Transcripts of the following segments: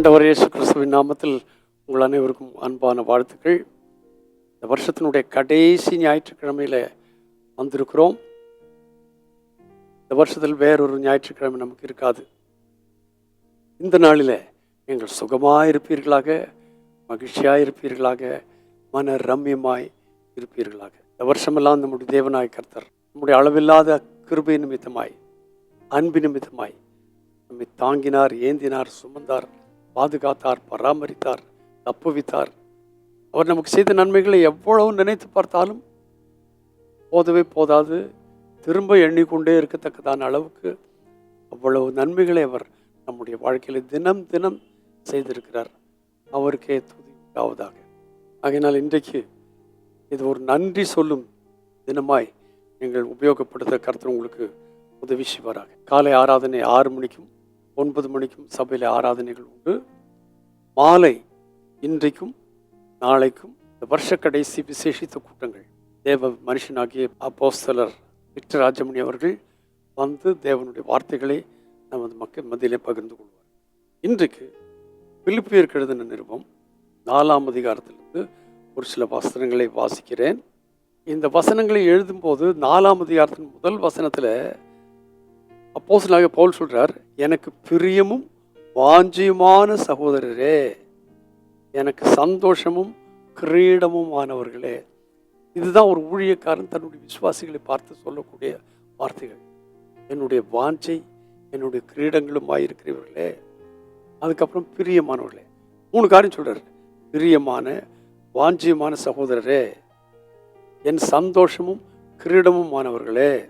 ஆண்டவர் இயேசு கிறிஸ்துவின் நாமத்தில் உங்கள் அனைவருக்கும் அன்பான வாழ்த்துக்கள். இந்த வருஷத்தினுடைய கடைசி ஞாயிற்றுக்கிழமையில் வந்திருக்கிறோம். இந்த வருஷத்தில் வேறொரு ஞாயிற்றுக்கிழமை நமக்கு இருக்காது. இந்த நாளில் நீங்கள் சுகமாக இருப்பீர்களாக மகிழ்ச்சியாக இருப்பீர்களாக மன ரம்யமாய் இருப்பீர்களாக. இந்த வருஷமெல்லாம் நம்முடைய தேவனாய் கர்த்தர் நம்முடைய அளவில்லாத கிருபை நிமித்தமாய் அன்பு நிமித்தமாய் நம்மை தாங்கினார் ஏந்தினார் சுமந்தார். பாதுகாத்தார் பராமரித்தார் தப்புவித்தார். அவர் நமக்கு செய்த நன்மைகளை எவ்வளவு நினைத்து பார்த்தாலும் போதவே போதாது. திரும்ப எண்ணிக்கொண்டே இருக்கத்தக்கதான அளவுக்கு அவ்வளவு நன்மைகளை அவர் நம்முடைய வாழ்க்கையில் தினம் தினம் செய்திருக்கிறார். அவருக்கே துதி உண்டாவதாக. ஆகையினால் இன்றைக்கு இது ஒரு நன்றி சொல்லும் தினமாய் நீங்கள் உபயோகப்படுத்த கருத்து உங்களுக்கு உதவி செய்வாராக. காலை ஆராதனை ஆறு மணிக்கும் ஒன்பது மணிக்கும் சபையில் ஆராதனைகள் உண்டு. மாலை இன்றைக்கும் நாளைக்கும் இந்த வருஷ கடைசி விசேஷித்த கூட்டங்கள். தேவ மனுஷனாகிய அப்போஸ்தலர் விக்டர் ராஜமணி அவர்கள் வந்து தேவனுடைய வார்த்தைகளை நமது மக்கள் மத்தியிலே பகிர்ந்து கொள்வார். இன்றைக்கு பிலிப்பியர் கெழுதின நிருபம் நாலாம் அதிகாரத்திலிருந்து ஒரு சில வசனங்களை வாசிக்கிறேன். இந்த வசனங்களை எழுதும்போது நாலாம் அதிகாரத்தின் முதல் வசனத்தில் அப்போஸ்தலனாகிய பவுல் சொல்கிறார் எனக்கு பிரியமும் வாஞ்சியுமான சகோதரரே எனக்கு சந்தோஷமும் கிரீடமும் ஆனவர்களே இதுதான் ஒரு ஊழியக்காரன் தன்னுடைய விசுவாசிகளை பார்த்து சொல்லக்கூடிய வார்த்தைகள். என்னுடைய வாஞ்சை என்னுடைய கிரீடங்களும் இருக்கிறவர்களே அதுக்கப்புறம் பிரியமானவர்களே. மூணு காரியம் சொல்கிறார் பிரியமான வாஞ்சியமான சகோதரரே என் சந்தோஷமும் கிரீடமும் ஆனவர்களே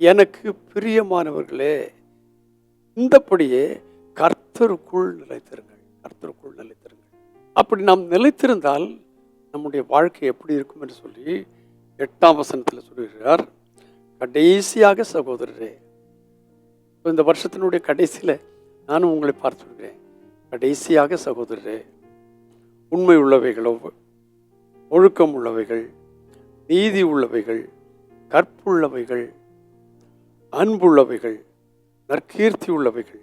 எனக்கு பிரியமானவர்களே இந்தப்படியே கர்த்தருக்குள் நிலைத்திருங்கள். கர்த்தருக்குள் நிலைத்திருங்கள். அப்படி நாம் நிலைத்திருந்தால் நம்முடைய வாழ்க்கை எப்படி இருக்கும் என்று சொல்லி எட்டாம் வசனத்தில் சொல்லுகிறார். கடைசியாக சகோதரரே இந்த வருஷத்தினுடைய கடைசியில் நானும் உங்களை பார்த்து சொல்கிறேன் கடைசியாக சகோதரரே உண்மை உள்ளவைகளோ ஒழுக்கம் உள்ளவைகள் நீதி உள்ளவைகள் கற்புள்ளவைகள் அன்புள்ளவைகள் நற்கீர்த்தி உள்ளவைகள்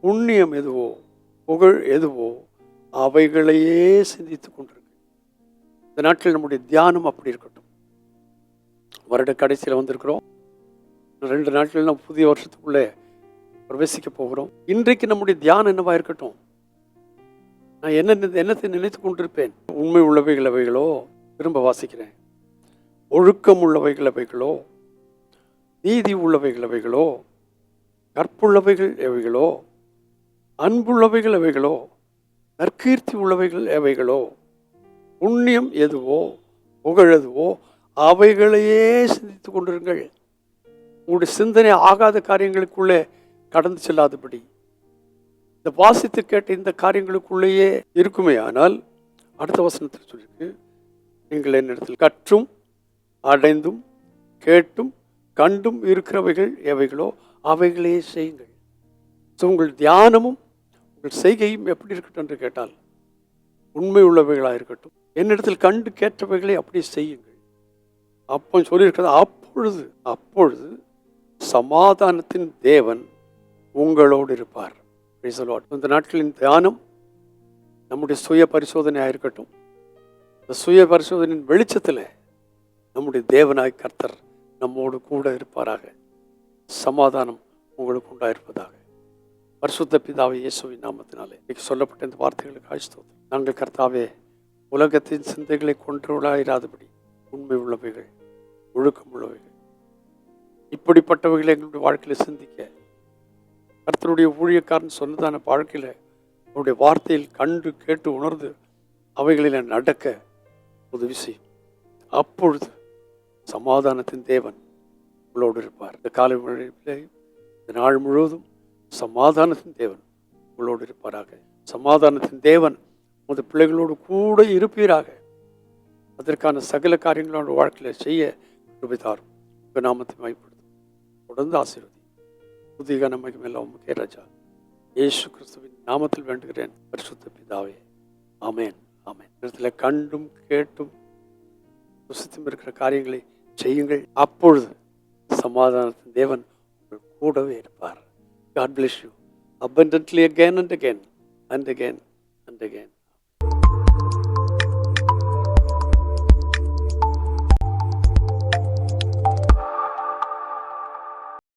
புண்ணியம் எதுவோ புகழ் எதுவோ அவைகளையே சிந்தித்துக் கொண்டிருக்கு இந்த நாட்டில் நம்முடைய தியானம் அப்படி இருக்கட்டும். வருட கடைசியில் வந்திருக்கிறோம். ரெண்டு நாட்கள் நம்ம புதிய வருஷத்துக்குள்ளே பிரவேசிக்க போகிறோம். இன்றைக்கு நம்முடைய தியானம் என்னவா இருக்கட்டும்? நான் என்ன என்னத்தை நினைத்து கொண்டிருப்பேன்? உண்மை உள்ளவைகள் அவைகளோ திரும்ப வாசிக்கிறேன். ஒழுக்கம் உள்ளவைகள் அவைகளோ நீதி உள்ளவைகள் அவைகளோ கற்புள்ளவைகள் எவைகளோ அன்புள்ளவைகள் எவைகளோ நற்கீர்த்தி உள்ளவைகள் எவைகளோ புண்ணியம் எதுவோ புகழெதுவோ அவைகளையே சிந்தித்து கொண்டிருங்கள். உங்களுடைய சிந்தனை ஆகாத காரியங்களுக்குள்ளே கடந்து செல்லாதபடி. இந்த வாசித்து கேட்ட இந்த காரியங்களுக்குள்ளேயே இருக்குமே ஆனால் அடுத்த வசனத்தில் சொல்லியிருக்கு நீங்கள் என்னிடத்தில் கற்றும் அடைந்தும் கேட்டும் கண்டும் இருக்கிறவைகள் எவைகளோ அவைகளே செய்யுங்கள். ஸோ உங்கள் தியானமும் உங்கள் செய்கையும் எப்படி இருக்கட்டும் என்று கேட்டால் உண்மை உள்ளவைகளாக இருக்கட்டும். என்னிடத்தில் கண்டு கேட்டவைகளை அப்படியே செய்யுங்கள். அப்போ சொல்லியிருக்கிறது அப்பொழுது அப்பொழுது சமாதானத்தின் தேவன் உங்களோடு இருப்பார். இந்த நாட்களின் தியானம் நம்முடைய சுய பரிசோதனையாக இருக்கட்டும். இந்த சுய பரிசோதனையின் வெளிச்சத்தில் நம்முடைய தேவனாய் கர்த்தர் நம்மோடு கூட இருப்பாராக. சமாதானம் உங்களுக்கு உண்டாயிருப்பதாக. பரிசுத்த பிதாவை இயேசுவின் நாமத்தினாலே இன்றைக்கு சொல்லப்பட்ட இந்த வார்த்தைகளுக்கு ஆழ்த்தோம் நாங்கள் கர்த்தாவே உலகத்தின் சிந்தைகளை கொன்றவளாயிராதபடி உண்மை உள்ளவைகள் ஒழுக்கம் உள்ளவைகள் இப்படிப்பட்டவைகளை எங்களுடைய வாழ்க்கையில் சிந்திக்க கர்த்தருடைய ஊழியக்காரன் சொன்னதான வாழ்க்கையில் அவருடைய வார்த்தையில் கண்டு கேட்டு உணர்ந்து அவைகளில் நடக்க உதவி செய்யும். அப்பொழுது சமாதானத்தின் தேவன் உங்களோடு இருப்பார். இந்த காலை இந்த நாள் முழுவதும் சமாதானத்தின் தேவன் உங்களோடு இருப்பாராக. சமாதானத்தின் தேவன் உமது பிள்ளைகளோடு கூட இருப்பீராக. அதற்கான சகல காரியங்களோட வாழ்க்கையில் செய்ய கிருபை உங்கள் நாமத்தை மைப்படுத்தும் தொடர்ந்து ஆசீர்வதி புதிய நமக்கு எல்லாம் உமக்கே ராஜா. இயேசு கிறிஸ்துவின் நாமத்தில் வேண்டுகிறேன். பரிசுத்த பிதாவே. ஆமேன். ஆமேன். இடத்துல கண்டும் கேட்டும் சுசித்தும் இருக்கிற காரியங்களை செய்யுங்கள் அப்பொழுது சமாதானத்தின் தேவன் உங்கள் கூடவே இருப்பார் God bless you abundantly again and again and again and again.